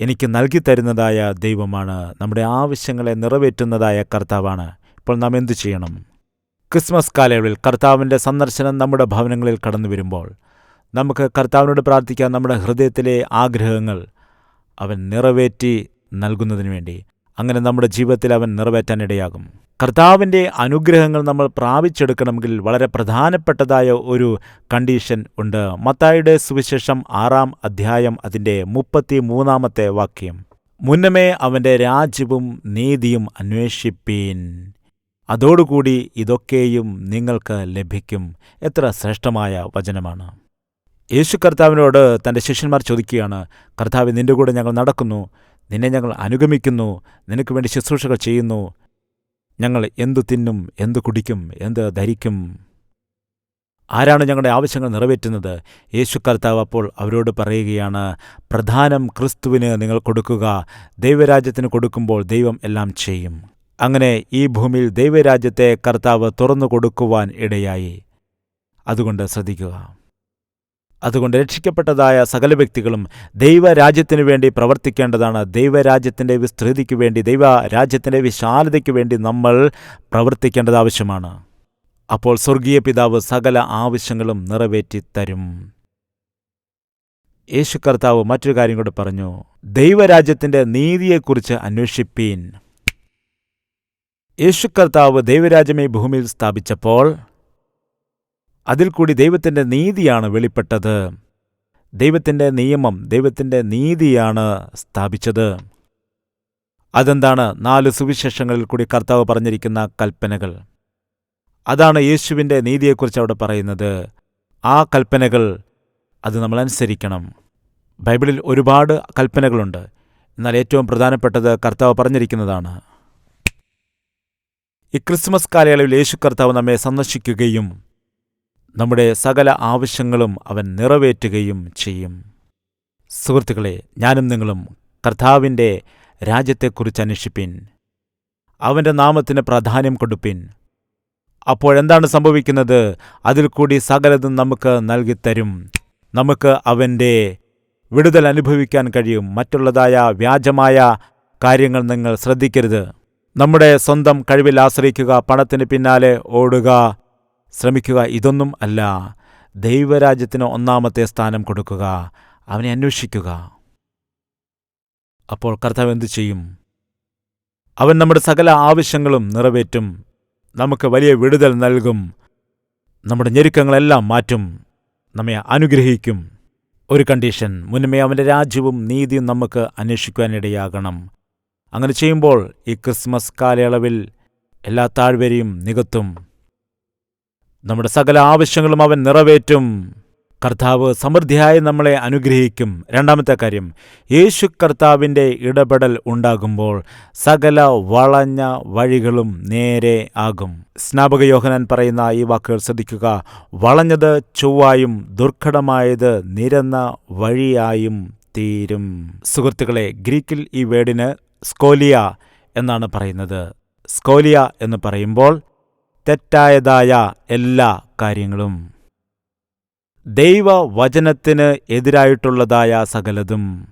Speaker 1: എനിക്ക് നൽകി തരുന്നതായ ദൈവമാണ് നമ്മുടെ ആവശ്യങ്ങളെ നിറവേറ്റുന്നതായ കർത്താവാണ്. ഇപ്പോൾ നാം എന്തു ചെയ്യണം? ക്രിസ്മസ് കാലയളവിൽ കർത്താവിന്റെ സന്ദർശനം നമ്മുടെ ഭവനങ്ങളിൽ കടന്നു വരുമ്പോൾ നമുക്ക് കർത്താവിനോട് പ്രാർത്ഥിക്കാം. നമ്മുടെ ഹൃദയത്തിലെ ആഗ്രഹങ്ങൾ അവൻ നിറവേറ്റി നൽകുന്നതിന് വേണ്ടി. അങ്ങനെ നമ്മുടെ ജീവിതത്തിൽ അവൻ നിറവേറ്റാനിടയാകും കർത്താവിന്റെ അനുഗ്രഹങ്ങൾ നമ്മൾ പ്രാപിച്ചെടുക്കണമെങ്കിൽ വളരെ പ്രധാനപ്പെട്ടതായ ഒരു കണ്ടീഷൻ ഉണ്ട്. മത്തായുടെ സുവിശേഷം ആറാം അധ്യായം അതിന്റെ മുപ്പത്തി മൂന്നാമത്തെ വാക്യം. മുന്നമേ അവന്റെ രാജ്യവും നീതിയും അന്വേഷിപ്പീൻ. അതോടുകൂടി ഇതൊക്കെയും നിങ്ങൾക്ക് ലഭിക്കും. എത്ര ശ്രേഷ്ഠമായ വചനമാണ്. യേശു കർത്താവിനോട് തന്റെ ശിഷ്യന്മാർ ചോദിക്കുകയാണ് കർത്താവ് നിന്റെ കൂടെ ഞങ്ങൾ നടക്കുന്നു നിന്നെ ഞങ്ങൾ അനുഗമിക്കുന്നു നിനക്ക് വേണ്ടി ശുശ്രൂഷകൾ ചെയ്യുന്നു ഞങ്ങൾ എന്തു തിന്നും എന്തു കുടിക്കും എന്ത് ധരിക്കും? ആരാണ് ഞങ്ങളുടെ ആവശ്യങ്ങൾ നിറവേറ്റുന്നത്? യേശു കർത്താവ് അപ്പോൾ അവരോട് പറയുകയാണ് പ്രധാനം ക്രിസ്തുവിന് നിങ്ങൾ കൊടുക്കുക ദൈവരാജ്യത്തിന് കൊടുക്കുമ്പോൾ ദൈവം എല്ലാം ചെയ്യും. അങ്ങനെ ഈ ഭൂമിയിൽ ദൈവരാജ്യത്തെ കർത്താവ് തുറന്നു കൊടുക്കുവാൻ ഇടയായി. അതുകൊണ്ട് ശ്രദ്ധിക്കുക. അതുകൊണ്ട് രക്ഷിക്കപ്പെട്ടതായ സകല വ്യക്തികളും ദൈവരാജ്യത്തിനു വേണ്ടി പ്രവർത്തിക്കേണ്ടതാണ്. ദൈവരാജ്യത്തിന്റെ വിസ്തൃതിക്ക് വേണ്ടി ദൈവരാജ്യത്തിന്റെ വിശാലതയ്ക്ക് വേണ്ടി നമ്മൾ പ്രവർത്തിക്കേണ്ടത് ആവശ്യമാണ്. അപ്പോൾ സ്വർഗീയ പിതാവ് സകല ആവശ്യങ്ങളും നിറവേറ്റി തരും. യേശു കർത്താവ് മറ്റൊരു കാര്യം കൂടെ പറഞ്ഞു. ദൈവരാജ്യത്തിന്റെ നീതിയെക്കുറിച്ച് അന്വേഷിപ്പീൻ. യേശു കർത്താവ് ദൈവരാജ്യമേ ഭൂമിയിൽ സ്ഥാപിച്ചപ്പോൾ അതിൽ കൂടി ദൈവത്തിന്റെ നീതിയാണ് വെളിപ്പെട്ടത്. ദൈവത്തിന്റെ നിയമം ദൈവത്തിന്റെ നീതിയാണ് സ്ഥാപിച്ചത്. അതെന്താണ്? നാല് സുവിശേഷങ്ങളിൽ കൂടി കർത്താവ് പറഞ്ഞിരിക്കുന്ന കൽപ്പനകൾ. അതാണ് യേശുവിന്റെ നീതിയെക്കുറിച്ച് അവിടെ പറയുന്നത്. ആ കൽപ്പനകൾ അത് നമ്മൾ അനുസരിക്കണം. ബൈബിളിൽ ഒരുപാട് കൽപ്പനകളുണ്ട്. എന്നാൽ ഏറ്റവും പ്രധാനപ്പെട്ടത് കർത്താവ് പറഞ്ഞിരിക്കുന്നതാണ്. ഈ ക്രിസ്മസ് കാലയളവിൽ യേശു കർത്താവ് നമ്മെ സന്ദർശിക്കുകയും നമ്മുടെ സകല ആവശ്യങ്ങളും അവൻ നിറവേറ്റുകയും ചെയ്യും. സുഹൃത്തുക്കളെ ഞാനും നിങ്ങളും കർത്താവിന്റെ രാജ്യത്തെക്കുറിച്ച് അന്വേഷിപ്പിൻ. അവന്റെ നാമത്തിന് പ്രാധാന്യം കൊടുപ്പിൻ. അപ്പോഴെന്താണ് സംഭവിക്കുന്നത്? അതിൽ കൂടി സകലതും നമുക്ക് നൽകിത്തരും. നമുക്ക് അവന്റെ വിടുതൽ അനുഭവിക്കാൻ കഴിയും. മറ്റുള്ളതായ വ്യാജമായ കാര്യങ്ങൾ നിങ്ങൾ ശ്രദ്ധിക്കരുത്. നമ്മുടെ സ്വന്തം കഴിവിൽ ആശ്രയിക്കുക പണത്തിന് പിന്നാലെ ഓടുക ശ്രമിക്കുക. ഇതൊന്നും അല്ല. ദൈവരാജ്യത്തിന് ഒന്നാമത്തെ സ്ഥാനം കൊടുക്കുക. അവനെ അന്വേഷിക്കുക. അപ്പോൾ കർത്താവ് എന്തു ചെയ്യും? അവൻ നമ്മുടെ സകല ആവശ്യങ്ങളും നിറവേറ്റും. നമുക്ക് വലിയ വിടുതൽ നൽകും. നമ്മുടെ ഞെരുക്കങ്ങളെല്ലാം മാറ്റും. നമ്മെ അനുഗ്രഹിക്കും. ഒരു കണ്ടീഷൻ. മുന്നമേ അവന്റെ രാജ്യവും നീതിയും നമുക്ക് അന്വേഷിക്കുവാനിടയാകണം. അങ്ങനെ ചെയ്യുമ്പോൾ ഈ ക്രിസ്മസ് കാലയളവിൽ എല്ലാ താഴ്വരയും നികത്തും. നമ്മുടെ സകല ആവശ്യങ്ങളും അവൻ നിറവേറ്റും. കർത്താവ് സമൃദ്ധിയായി നമ്മളെ അനുഗ്രഹിക്കും. രണ്ടാമത്തെ കാര്യം യേശു കർത്താവിന്റെ ഇടപെടൽ ഉണ്ടാകുമ്പോൾ സകല വളഞ്ഞ വഴികളും നേരെ ആകും. സ്നാപക യോഹനാൻ പറയുന്ന ഈ വാക്കുകൾ ശ്രദ്ധിക്കുക. വളഞ്ഞത് ചൊവ്വായും ദുർഘടമായത് നിരന്ന വഴിയായും തീരും. സുഹൃത്തുക്കളെ ഗ്രീക്കിൽ ഈ വേർഡിന് സ്കോലിയ എന്നാണ് പറയുന്നത്. സ്കോലിയ എന്ന് പറയുമ്പോൾ തെറ്റായതായ എല്ലാ കാര്യങ്ങളും. ദൈവവചനത്തിന് എതിരായിട്ടുള്ളതായ സകലതും.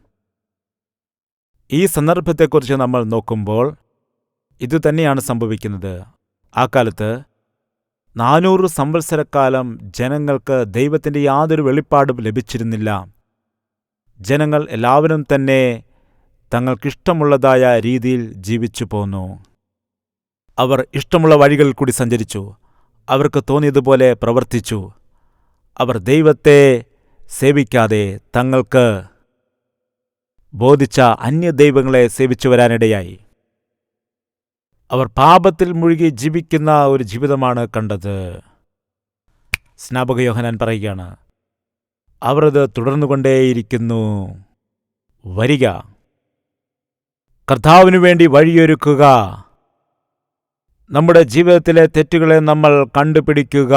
Speaker 1: ഈ സന്ദർഭത്തെക്കുറിച്ച് നമ്മൾ നോക്കുമ്പോൾ ഇതുതന്നെയാണ് സംഭവിക്കുന്നത്. ആ കാലത്ത് നാനൂറ് സംവത്സരക്കാലം ജനങ്ങൾക്ക് ദൈവത്തിന്റെ യാതൊരു വെളിപ്പാടും ലഭിച്ചിരുന്നില്ല. ജനങ്ങൾ എല്ലാവരും തന്നെ തങ്ങൾക്കിഷ്ടമുള്ളതായ രീതിയിൽ ജീവിച്ചു പോന്നു. അവർ ഇഷ്ടമുള്ള വഴികളിൽ കൂടി സഞ്ചരിച്ചു. അവർക്ക് തോന്നിയതുപോലെ പ്രവർത്തിച്ചു. അവർ ദൈവത്തെ സേവിക്കാതെ തങ്ങൾക്ക് ബോധിച്ച അന്യ ദൈവങ്ങളെ സേവിച്ചു വരാനിടയായി അവർ പാപത്തിൽ മുഴുകി ജീവിക്കുന്ന ഒരു ജീവിതമാണ് കണ്ടത്. സ്നാപക യോഹനാൻ പറയുകയാണ് അവർ അത് തുടർന്നുകൊണ്ടേയിരിക്കുന്നു. വരിക. കർത്താവിനു വേണ്ടി വഴിയൊരുക്കുക. നമ്മുടെ ജീവിതത്തിലെ തെറ്റുകളെ നമ്മൾ കണ്ടുപിടിക്കുക.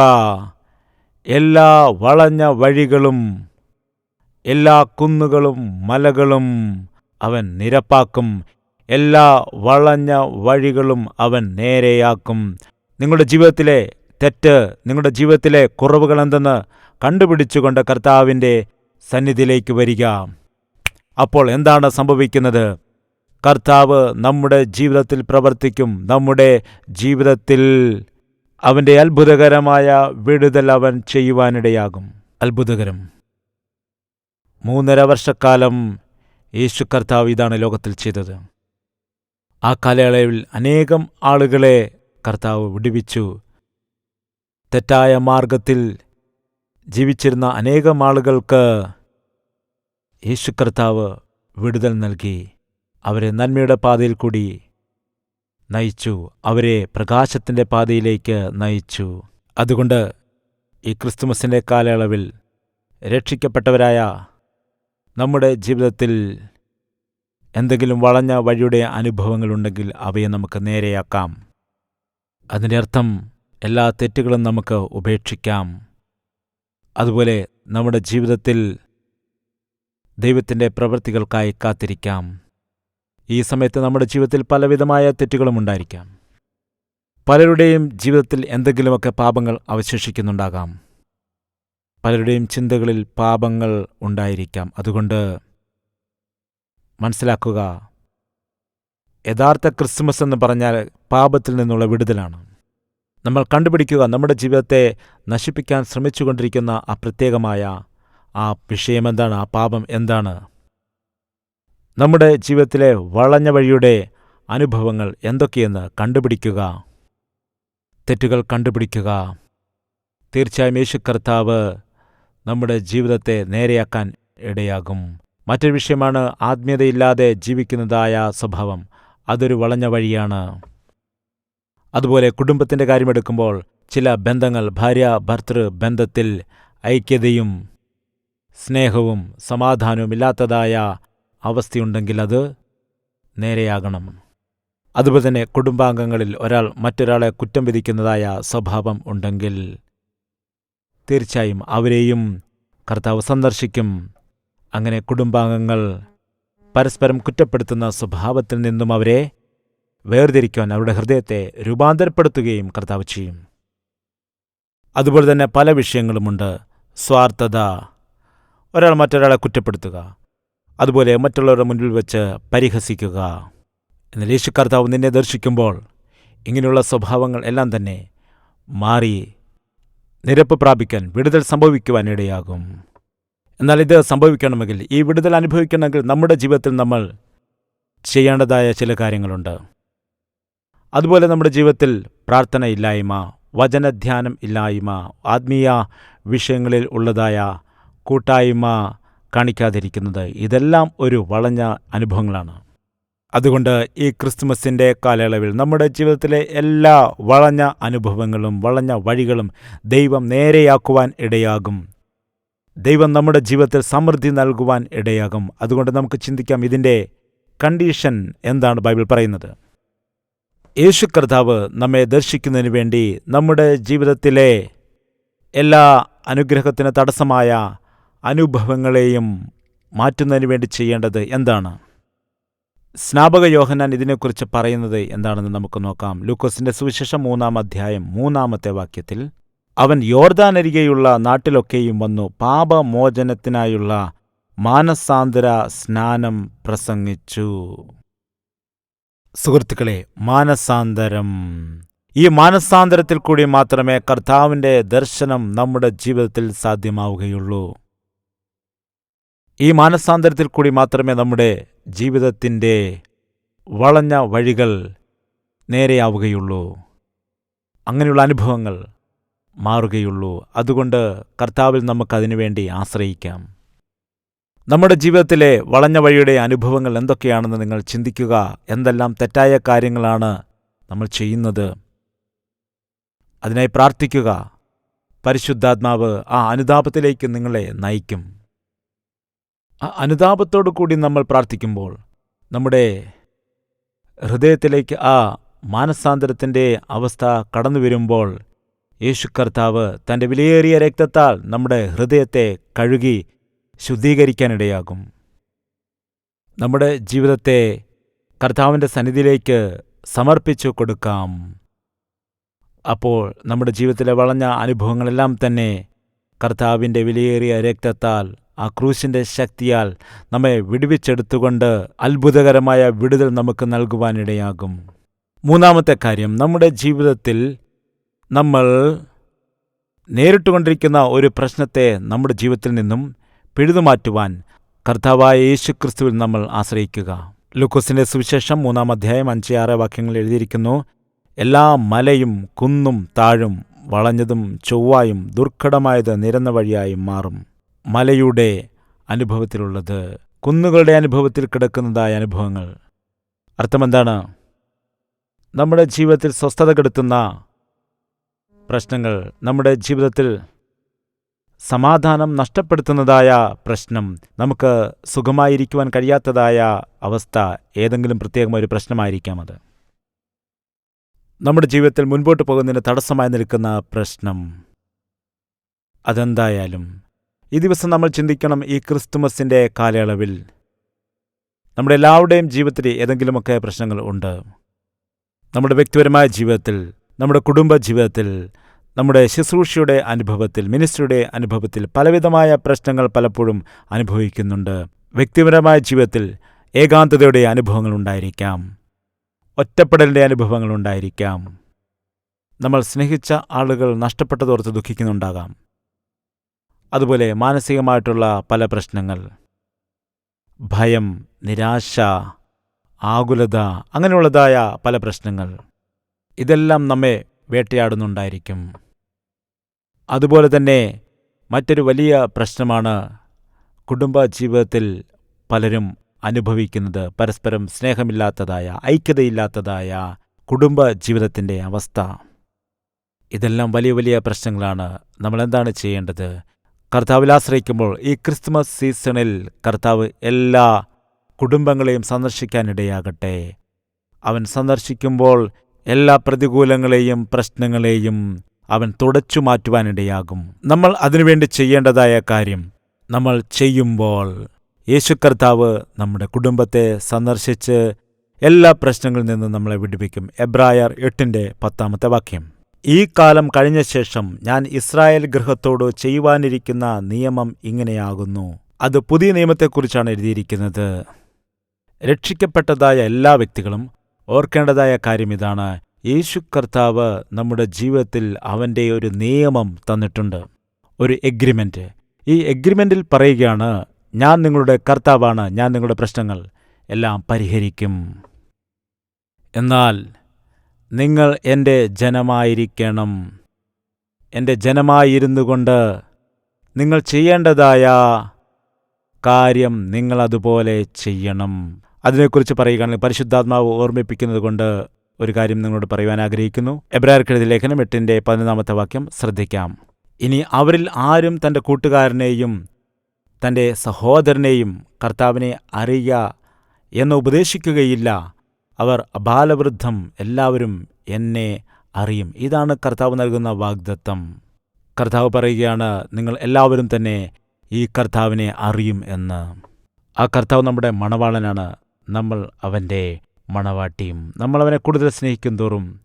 Speaker 1: എല്ലാ വളഞ്ഞ വഴികളും എല്ലാ കുന്നുകളും മലകളും അവൻ നിരപ്പാക്കും. എല്ലാ വളഞ്ഞ വഴികളും അവൻ നേരെയാക്കും. നിങ്ങളുടെ ജീവിതത്തിലെ തെറ്റ് നിങ്ങളുടെ ജീവിതത്തിലെ കുറവുകൾ എന്തെന്ന് കണ്ടുപിടിച്ചുകൊണ്ട് കർത്താവിന്റെ സന്നിധിയിലേക്ക് വരിക. അപ്പോൾ എന്താണ് സംഭവിക്കുന്നത്? കർത്താവ് നമ്മുടെ ജീവിതത്തിൽ പ്രവർത്തിക്കും നമ്മുടെ ജീവിതത്തിൽ അവന്റെ അത്ഭുതകരമായ വിടുതൽ അവൻ ചെയ്യുവാനിടയാകും. അത്ഭുതകരം. മൂന്നര വർഷക്കാലം യേശു കർത്താവ് ഇതാണ് ലോകത്തിൽ ചെയ്തത്. ആ കാലയളവിൽ അനേകം ആളുകളെ കർത്താവ് വിടുവിച്ചു. തെറ്റായ മാർഗത്തിൽ ജീവിച്ചിരുന്ന അനേകം ആളുകൾക്ക് യേശു കർത്താവ് വിടുതൽ നൽകി. അവരെ നന്മയുടെ പാതയിൽ കൂടി നയിച്ചു. അവരെ പ്രകാശത്തിന്റെ പാതയിലേക്ക് നയിച്ചു. അതുകൊണ്ട് ഈ ക്രിസ്തുമസിന്റെ കാലയളവിൽ രക്ഷിക്കപ്പെട്ടവരായ നമ്മുടെ ജീവിതത്തിൽ എന്തെങ്കിലും വളഞ്ഞ വഴിയുടെ അനുഭവങ്ങളുണ്ടെങ്കിൽ അവയെ നമുക്ക് നേരെയാക്കാം. അതിന്റെ അർത്ഥം എല്ലാ തെറ്റുകളും നമുക്ക് ഉപേക്ഷിക്കാം. അതുപോലെ നമ്മുടെ ജീവിതത്തിൽ ദൈവത്തിന്റെ പ്രവൃത്തികൾക്കായി കാത്തിരിക്കാം. ഈ സമയത്ത് നമ്മുടെ ജീവിതത്തിൽ പലവിധമായ തെറ്റുകളും ഉണ്ടായിരിക്കാം. പലരുടെയും ജീവിതത്തിൽ എന്തെങ്കിലുമൊക്കെ പാപങ്ങൾ അവശേഷിക്കുന്നുണ്ടാകാം. പലരുടെയും ചിന്തകളിൽ പാപങ്ങൾ ഉണ്ടായിരിക്കാം. അതുകൊണ്ട് മനസ്സിലാക്കുക യഥാർത്ഥ ക്രിസ്മസ് എന്ന് പറഞ്ഞാൽ പാപത്തിൽ നിന്നുള്ള വിടുതലാണ്. നമ്മൾ കണ്ടുപിടിക്കുക നമ്മുടെ ജീവിതത്തെ നശിപ്പിക്കാൻ ശ്രമിച്ചുകൊണ്ടിരിക്കുന്ന ആ പ്രത്യേകമായ ആ വിഷയമെന്താണ് ആ പാപം എന്താണ്? നമ്മുടെ ജീവിതത്തിലെ വളഞ്ഞ വഴിയുടെ അനുഭവങ്ങൾ എന്തൊക്കെയെന്ന് കണ്ടുപിടിക്കുക. തെറ്റുകൾ കണ്ടുപിടിക്കുക. തീർച്ചയായും യേശു കർത്താവ് നമ്മുടെ ജീവിതത്തെ നേരെയാക്കാൻ ഇടയാകും. മറ്റൊരു വിഷയമാണ് ആത്മീയതയില്ലാതെ ജീവിക്കുന്നതായ സ്വഭാവം. അതൊരു വളഞ്ഞ വഴിയാണ്. അതുപോലെ കുടുംബത്തിന്റെ കാര്യമെടുക്കുമ്പോൾ ചില ബന്ധങ്ങൾ ഭാര്യ ഭർത്തൃ ബന്ധത്തിൽ ഐക്യതയും സ്നേഹവും സമാധാനവും ഇല്ലാത്തതായ അവസ്ഥയുണ്ടെങ്കിൽ അത് നേരെയാകണം. അതുപോലെ തന്നെ കുടുംബാംഗങ്ങളിൽ ഒരാൾ മറ്റൊരാളെ കുറ്റം വിധിക്കുന്നതായ സ്വഭാവം ഉണ്ടെങ്കിൽ തീർച്ചയായും അവരെയും കർത്താവ് സന്ദർശിക്കും. അങ്ങനെ കുടുംബാംഗങ്ങൾ പരസ്പരം കുറ്റപ്പെടുത്തുന്ന സ്വഭാവത്തിൽ നിന്നും അവരെ വേർതിരിക്കുവാൻ അവരുടെ ഹൃദയത്തെ രൂപാന്തരപ്പെടുത്തുകയും കർത്താവ് ചെയ്യും. അതുപോലെ തന്നെ പല വിഷയങ്ങളുമുണ്ട്. സ്വാർത്ഥത ഒരാൾ മറ്റൊരാളെ കുറ്റപ്പെടുത്തുക. അതുപോലെ മറ്റുള്ളവരുടെ മുൻപിൽ വെച്ച് പരിഹസിക്കുക. എന്നാൽ യേശു കർത്താവ് നിന്നെ ദർശിക്കുമ്പോൾ ഇങ്ങനെയുള്ള സ്വഭാവങ്ങൾ എല്ലാം തന്നെ മാറി നിരപ്പ് പ്രാപിക്കാൻ വിടുതൽ സംഭവിക്കുവാൻ ഇടയാകും. എന്നാൽ ഇത് സംഭവിക്കണമെങ്കിൽ ഈ വിടുതൽ അനുഭവിക്കണമെങ്കിൽ നമ്മുടെ ജീവിതത്തിൽ നമ്മൾ ചെയ്യേണ്ടതായ ചില കാര്യങ്ങളുണ്ട്. അതുപോലെ നമ്മുടെ ജീവിതത്തിൽ പ്രാർത്ഥന ഇല്ലായ്മ വചനധ്യാനം ഇല്ലായ്മ ആത്മീയ വിഷയങ്ങളിൽ ഉള്ളതായ കൂട്ടായ്മ കാണിക്കാതിരിക്കുന്നത് ഇതെല്ലാം ഒരു വളഞ്ഞ അനുഭവങ്ങളാണ്. അതുകൊണ്ട് ഈ ക്രിസ്തുമസിന്റെ കാലയളവിൽ നമ്മുടെ ജീവിതത്തിലെ എല്ലാ വളഞ്ഞ അനുഭവങ്ങളും വളഞ്ഞ വഴികളും ദൈവം നേരെയാക്കുവാൻ ഇടയാകും. ദൈവം നമ്മുടെ ജീവിതത്തിൽ സമൃദ്ധി നൽകുവാൻ ഇടയാകും. അതുകൊണ്ട് നമുക്ക് ചിന്തിക്കാം ഇതിന്റെ കണ്ടീഷൻ എന്താണ് ബൈബിൾ പറയുന്നത്? യേശു കർത്താവ് നമ്മെ ദർശിക്കുന്നതിന് വേണ്ടി നമ്മുടെ ജീവിതത്തിലെ എല്ലാ അനുഗ്രഹത്തിന് തടസ്സമായ അനുഭവങ്ങളെയും മാറ്റുന്നതിന് വേണ്ടി ചെയ്യേണ്ടത് എന്താണ്? സ്നാപക യോഹനാൻ ഇതിനെക്കുറിച്ച് പറയുന്നത് എന്താണെന്ന് നമുക്ക് നോക്കാം. ലൂക്കോസിന്റെ സുവിശേഷം മൂന്നാം അധ്യായം മൂന്നാമത്തെ വാക്യത്തിൽ അവൻ യോർദാനരികെയുള്ള നാട്ടിലൊക്കെയും വന്നു പാപമോചനത്തിനായുള്ള മാനസാന്തര സ്നാനം പ്രസംഗിച്ചു. സുഹൃത്തുക്കളെ മാനസാന്തരം. ഈ മാനസാന്തരത്തിൽ കൂടി മാത്രമേ കർത്താവിന്റെ ദർശനം നമ്മുടെ ജീവിതത്തിൽ സാധ്യമാവുകയുള്ളൂ. ഈ മാനസാന്തരത്തിൽ കൂടി മാത്രമേ നമ്മുടെ ജീവിതത്തിന്റെ വളഞ്ഞ വഴികൾ നേരെയാവുകയുള്ളൂ. അങ്ങനെയുള്ള അനുഭവങ്ങൾ മാറുകയുള്ളൂ. അതുകൊണ്ട് കർത്താവിൽ നമുക്കതിനു വേണ്ടി ആശ്രയിക്കാം. നമ്മുടെ ജീവിതത്തിലെ വളഞ്ഞ വഴിയുടെ അനുഭവങ്ങൾ എന്തൊക്കെയാണെന്ന് നിങ്ങൾ ചിന്തിക്കുക. എന്തെല്ലാം തെറ്റായ കാര്യങ്ങളാണ് നമ്മൾ ചെയ്യുന്നത്. അതിനായി പ്രാർത്ഥിക്കുക. പരിശുദ്ധാത്മാവ് ആ അനുതാപത്തിലേക്ക് നിങ്ങളെ നയിക്കും. ആ അനുതാപത്തോടു കൂടി നമ്മൾ പ്രാർത്ഥിക്കുമ്പോൾ നമ്മുടെ ഹൃദയത്തിലേക്ക് ആ മാനസാന്തരത്തിന്റെ അവസ്ഥ കടന്നു വരുമ്പോൾ യേശു കർത്താവ് തന്റെ വിലയേറിയ രക്തത്താൽ നമ്മുടെ ഹൃദയത്തെ കഴുകി ശുദ്ധീകരിക്കാനിടയാകും. നമ്മുടെ ജീവിതത്തെ കർത്താവിന്റെ സന്നിധിയിലേക്ക് സമർപ്പിച്ചു കൊടുക്കാം. അപ്പോൾ നമ്മുടെ ജീവിതത്തിലെ വളഞ്ഞ അനുഭവങ്ങളെല്ലാം തന്നെ കർത്താവിന്റെ വിലയേറിയ രക്തത്താൽ ആ ക്രൂശിന്റെ ശക്തിയാൽ നമ്മെ വിടുവിച്ചെടുത്തുകൊണ്ട് അത്ഭുതകരമായ വിടുതൽ നമുക്ക് നൽകുവാനിടയാകും. മൂന്നാമത്തെ കാര്യം നമ്മുടെ ജീവിതത്തിൽ നമ്മൾ നേരിട്ടുകൊണ്ടിരിക്കുന്ന ഒരു പ്രശ്നത്തെ നമ്മുടെ ജീവിതത്തിൽ നിന്നും പിഴുതുമാറ്റുവാൻ കർത്താവായ യേശു ക്രിസ്തുവിൽ നമ്മൾ ആശ്രയിക്കുക. ലുക്കോസിന്റെ സുവിശേഷം മൂന്നാം അധ്യായം അഞ്ച് ആറ് വാക്യങ്ങൾ എഴുതിയിരിക്കുന്നു എല്ലാ മലയും കുന്നും താഴും വളഞ്ഞതും ചൊവ്വായും ദുർഘടമായത് നിരന്ന വഴിയായും മാറും. മലയുടെ അനുഭവത്തിലുള്ളത്. കുന്നുകളുടെ അനുഭവത്തിൽ കിടക്കുന്നതായ അനുഭവങ്ങൾ. അർത്ഥമെന്താണ്? നമ്മുടെ ജീവിതത്തിൽ സ്വസ്ഥത കെടുത്തുന്ന പ്രശ്നങ്ങൾ നമ്മുടെ ജീവിതത്തിൽ സമാധാനം നഷ്ടപ്പെടുത്തുന്നതായ പ്രശ്നം നമുക്ക് സുഖമായിരിക്കുവാൻ കഴിയാത്തതായ അവസ്ഥ ഏതെങ്കിലും പ്രത്യേകമായ ഒരു പ്രശ്നമായിരിക്കാം അത്. നമ്മുടെ ജീവിതത്തിൽ മുൻപോട്ട് പോകുന്നതിന് തടസ്സമായി നിൽക്കുന്ന പ്രശ്നം അതെന്തായാലും ഈ ദിവസം നമ്മൾ ചിന്തിക്കണം ഈ ക്രിസ്തുമസിന്റെ കാലയളവിൽ നമ്മുടെ എല്ലാവരുടെയും ജീവിതത്തിൽ ഏതെങ്കിലുമൊക്കെ പ്രശ്നങ്ങൾ ഉണ്ട്. നമ്മുടെ വ്യക്തിപരമായ ജീവിതത്തിൽ നമ്മുടെ കുടുംബ ജീവിതത്തിൽ നമ്മുടെ ശുശ്രൂഷയുടെ അനുഭവത്തിൽ മിനിസ്ട്രിയുടെ അനുഭവത്തിൽ പലവിധമായ പ്രശ്നങ്ങൾ പലപ്പോഴും അനുഭവിക്കുന്നുണ്ട്. വ്യക്തിപരമായ ജീവിതത്തിൽ ഏകാന്തതയുടെ അനുഭവങ്ങൾ ഉണ്ടായിരിക്കാം. ഒറ്റപ്പെടലിന്റെ അനുഭവങ്ങൾ ഉണ്ടായിരിക്കാം. നമ്മൾ സ്നേഹിച്ച ആളുകൾ നഷ്ടപ്പെട്ടതോർത്ത് ദുഃഖിക്കുന്നുണ്ടാകാം. അതുപോലെ മാനസികമായിട്ടുള്ള പല പ്രശ്നങ്ങൾ. ഭയം നിരാശ ആകുലത അങ്ങനെയുള്ളതായ പല പ്രശ്നങ്ങൾ. ഇതെല്ലാം നമ്മെ വേട്ടയാടുന്നുണ്ടായിരിക്കും. അതുപോലെ തന്നെ മറ്റൊരു വലിയ പ്രശ്നമാണ് കുടുംബ ജീവിതത്തിൽ പലരും അനുഭവിക്കുന്നത്. പരസ്പരം സ്നേഹമില്ലാത്തതായ ഐക്യതയില്ലാത്തതായ കുടുംബ ജീവിതത്തിന്റെ അവസ്ഥ. ഇതെല്ലാം വലിയ വലിയ പ്രശ്നങ്ങളാണ്. നമ്മൾ എന്താണ് ചെയ്യേണ്ടത്? കർത്താവിൽ ആശ്രയിക്കുമ്പോൾ ഈ ക്രിസ്മസ് സീസണിൽ കർത്താവ് എല്ലാ കുടുംബങ്ങളെയും സന്ദർശിക്കാനിടയാകട്ടെ. അവൻ സന്ദർശിക്കുമ്പോൾ എല്ലാ പ്രതികൂലങ്ങളെയും പ്രശ്നങ്ങളെയും അവൻ തുടച്ചു മാറ്റുവാനിടയാകും. നമ്മൾ അതിനുവേണ്ടി ചെയ്യേണ്ടതായ കാര്യം നമ്മൾ ചെയ്യുമ്പോൾ യേശു കർത്താവ് നമ്മുടെ കുടുംബത്തെ സന്ദർശിച്ച് എല്ലാ പ്രശ്നങ്ങളിൽ നിന്നും നമ്മളെ വിടുവിക്കും. എബ്രായർ എട്ടിന്റെ പത്താമത്തെ വാക്യം. ഈ കാലം കഴിഞ്ഞ ശേഷം ഞാൻ ഇസ്രായേൽ ഗൃഹത്തോട് ചെയ്യുവാനിരിക്കുന്ന നിയമം ഇങ്ങനെയാകുന്നു. അത് പുതിയ നിയമത്തെക്കുറിച്ചാണ് എഴുതിയിരിക്കുന്നത്. രക്ഷിക്കപ്പെട്ടതായ എല്ലാ വ്യക്തികളും ഓർക്കേണ്ടതായ കാര്യം ഇതാണ്. യേശു കർത്താവ് നമ്മുടെ ജീവിതത്തിൽ അവന്റെ ഒരു നിയമം തന്നിട്ടുണ്ട്. ഒരു എഗ്രിമെന്റ് ഈ എഗ്രിമെന്റിൽ പറയുകയാണ് ഞാൻ നിങ്ങളുടെ കർത്താവാണ് ഞാൻ നിങ്ങളുടെ പ്രശ്നങ്ങൾ എല്ലാം പരിഹരിക്കും. എന്നാൽ നിങ്ങൾ എന്റെ ജനമായിരിക്കണം. എന്റെ ജനമായിരുന്നു കൊണ്ട് നിങ്ങൾ ചെയ്യേണ്ടതായ കാര്യം നിങ്ങളതുപോലെ ചെയ്യണം. അതിനെക്കുറിച്ച് പറയുകയാണെങ്കിൽ പരിശുദ്ധാത്മാവ് ഓർമ്മിപ്പിക്കുന്നത് കൊണ്ട് ഒരു കാര്യം നിങ്ങളോട് പറയുവാൻ ആഗ്രഹിക്കുന്നു. എബ്രാർക്കെഴുതി ലേഖനം എട്ടിന്റെ പതിനൊന്നാമത്തെ വാക്യം ശ്രദ്ധിക്കാം. ഇനി അവരിൽ ആരും തന്റെ കൂട്ടുകാരനെയും തന്റെ സഹോദരനെയും കർത്താവിനെ അറിയുക എന്ന് ഉപദേശിക്കുകയില്ല. അവർ ബാലവൃദ്ധം എല്ലാവരും എന്നെ അറിയും. ഇതാണ് കർത്താവ് നൽകുന്ന വാഗ്ദത്തം. കർത്താവ് പറയുകയാണ് നിങ്ങൾ എല്ലാവരും തന്നെ ഈ കർത്താവിനെ അറിയും എന്ന്. ആ കർത്താവ് നമ്മുടെ മണവാളനാണ്. നമ്മൾ അവന്റെ മണവാട്ടിയും. നമ്മൾ അവനെ കൂടുതൽ സ്നേഹിക്കും തോറും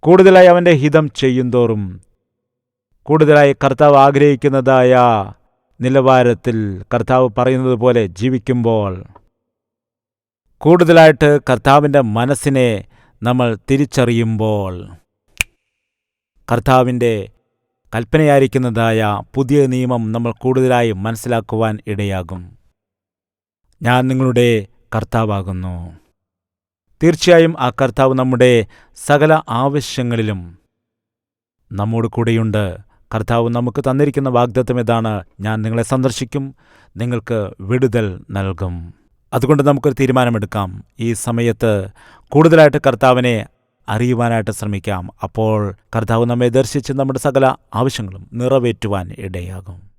Speaker 1: കൂടുതലായി അവന്റെ ഹിതം ചെയ്യും തോറും കൂടുതലായി കർത്താവ് ആഗ്രഹിക്കുന്നതായ നിലവാരത്തിൽ കർത്താവ് പറയുന്നത് പോലെ ജീവിക്കുമ്പോൾ കൂടുതലായിട്ട് കർത്താവിന്റെ മനസ്സിനെ നമ്മൾ തിരിച്ചറിയുമ്പോൾ കർത്താവിന്റെ കൽപ്പനയായിരിക്കുന്നതായ പുതിയ നിയമം നമ്മൾ കൂടുതലായി മനസ്സിലാക്കുവാൻ ഇടയാകും. ഞാൻ നിങ്ങളുടെ കർത്താവാകുന്നു. തീർച്ചയായും ആ കർത്താവ് നമ്മുടെ സകല ആവശ്യങ്ങളിലും നമ്മോട് കൂടെയുണ്ട്. കർത്താവ് നമുക്ക് തന്നിരിക്കുന്ന വാഗ്ദത്തം ഇതാണ് ഞാൻ നിങ്ങളെ സന്ദർശിക്കും നിങ്ങൾക്ക് വിടുതൽ നൽകും. അതുകൊണ്ട് നമുക്കൊരു തീരുമാനമെടുക്കാം. ഈ സമയത്ത് കൂടുതലായിട്ട് കർത്താവിനെ അറിയുവാനായിട്ട് ശ്രമിക്കാം. അപ്പോൾ കർത്താവ് നമ്മെ ദർശിച്ച് നമ്മുടെ സകല ആവശ്യങ്ങളും നിറവേറ്റുവാൻ ഇടയാകും.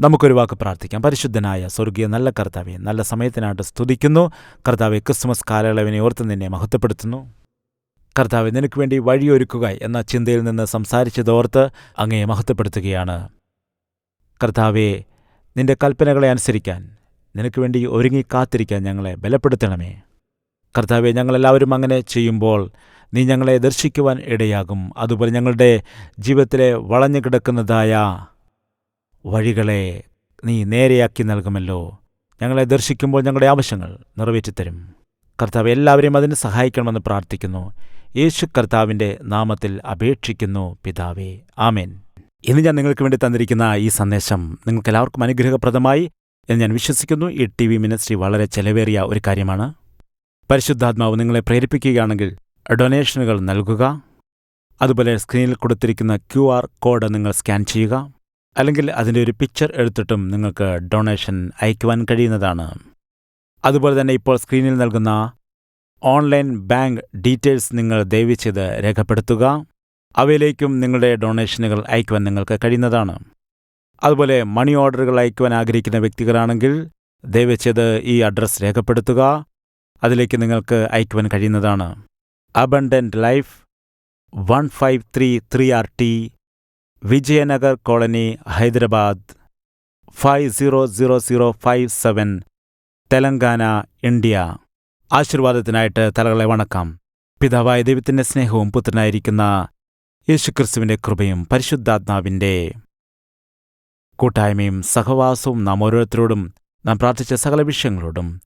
Speaker 1: നമുക്കൊരു വാക്ക് പ്രാർത്ഥിക്കാം. പരിശുദ്ധനായ സ്വർഗീയ നല്ല കർത്താവെ നല്ല സമയത്തിനായിട്ട് സ്തുതിക്കുന്നു. കർത്താവെ ക്രിസ്മസ് കാലയളവിനെ ഓർത്ത് നിന്നെ മഹത്വപ്പെടുത്തുന്നു. കർത്താവ് നിനക്ക് വേണ്ടി വഴിയൊരുക്കുക എന്ന ചിന്തയിൽ നിന്ന് സംസാരിച്ചതോർത്ത് അങ്ങയെ മഹത്വപ്പെടുത്തുകയാണ്. കർത്താവെ നിന്റെ കൽപ്പനകളെ അനുസരിക്കാൻ നിനക്ക് വേണ്ടി ഒരുങ്ങി കാത്തിരിക്കാൻ ഞങ്ങളെ ബലപ്പെടുത്തണമേ. കർത്താവെ ഞങ്ങളെല്ലാവരും അങ്ങനെ ചെയ്യുമ്പോൾ നീ ഞങ്ങളെ ദർശിക്കുവാൻ ഇടയാകും. അതുപോലെ ഞങ്ങളുടെ ജീവിതത്തിലെ വളഞ്ഞു കിടക്കുന്നതായ വഴികളെ നീ നേരെയാക്കി നൽകുമല്ലോ. ഞങ്ങളെ ദർശിക്കുമ്പോൾ ഞങ്ങളുടെ ആവശ്യങ്ങൾ നിറവേറ്റിത്തരും. കർത്താവ് എല്ലാവരെയും അതിന് സഹായിക്കണമെന്ന് പ്രാർത്ഥിക്കുന്നു. യേശു കർത്താവിന്റെ നാമത്തിൽ അപേക്ഷിക്കുന്നു പിതാവേ. ആമേൻ. ഇന്ന് ഞാൻ നിങ്ങൾക്ക് വേണ്ടി തന്നിരിക്കുന്ന ഈ സന്ദേശം നിങ്ങൾക്ക് എല്ലാവർക്കും അനുഗ്രഹപ്രദമായി എന്ന് ഞാൻ വിശ്വസിക്കുന്നു. ഈ ടി വി മിനിസ്ട്രി വളരെ ചെലവേറിയ ഒരു കാര്യമാണ്. പരിശുദ്ധാത്മാവ് നിങ്ങളെ പ്രേരിപ്പിക്കുകയാണെങ്കിൽ ഡൊണേഷനുകൾ നൽകുക. അതുപോലെ സ്ക്രീനിൽ കൊടുത്തിരിക്കുന്ന ക്യു ആർ കോഡ് നിങ്ങൾ സ്കാൻ ചെയ്യുക. അല്ലെങ്കിൽ അതിന്റെ ഒരു പിക്ചർ എടുത്തിട്ടും നിങ്ങൾക്ക് ഡൊണേഷൻ അയക്കുവാൻ കഴിയുന്നതാണ്. അതുപോലെ തന്നെ ഇപ്പോൾ സ്ക്രീനിൽ നൽകുന്ന ഓൺലൈൻ ബാങ്ക് ഡീറ്റെയിൽസ് നിങ്ങൾ ദയവ് ചെയ്ത് രേഖപ്പെടുത്തുക. അവയിലേക്കും നിങ്ങളുടെ ഡൊണേഷനുകൾ അയക്കുവാൻ നിങ്ങൾക്ക് കഴിയുന്നതാണ്. അതുപോലെ മണി ഓർഡറുകൾ അയക്കുവാൻ ആഗ്രഹിക്കുന്ന വ്യക്തികളാണെങ്കിൽ ദയവച്ചത് ഈ അഡ്രസ്സ് രേഖപ്പെടുത്തുക. അതിലേക്ക് നിങ്ങൾക്ക് അയക്കുവാൻ കഴിയുന്നതാണ്. Abundant life one five three three R T Vijayanagar colony Hyderabad five zero zero zero five seven Telangana India. ആശീർവാദത്തിനായിട്ട് തലകളെ വണക്കാം. പിതാവായ ദൈവത്തിന്റെ സ്നേഹവും പുത്രനായിരിക്കുന്ന യേശുക്രിസ്തുവിന്റെ കൃപയും പരിശുദ്ധാത്മാവിന്റെ കൂട്ടായ്മയും സഹവാസവും നാം ഓരോരുത്തരോടും നാം പ്രാർത്ഥിച്ച സകല വിഷയങ്ങളോടും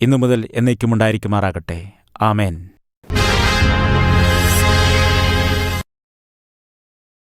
Speaker 1: ഇന്നു മുതൽ എന്നേക്കുമുണ്ടായിരിക്കുമാറാകട്ടെ. ആമേൻ.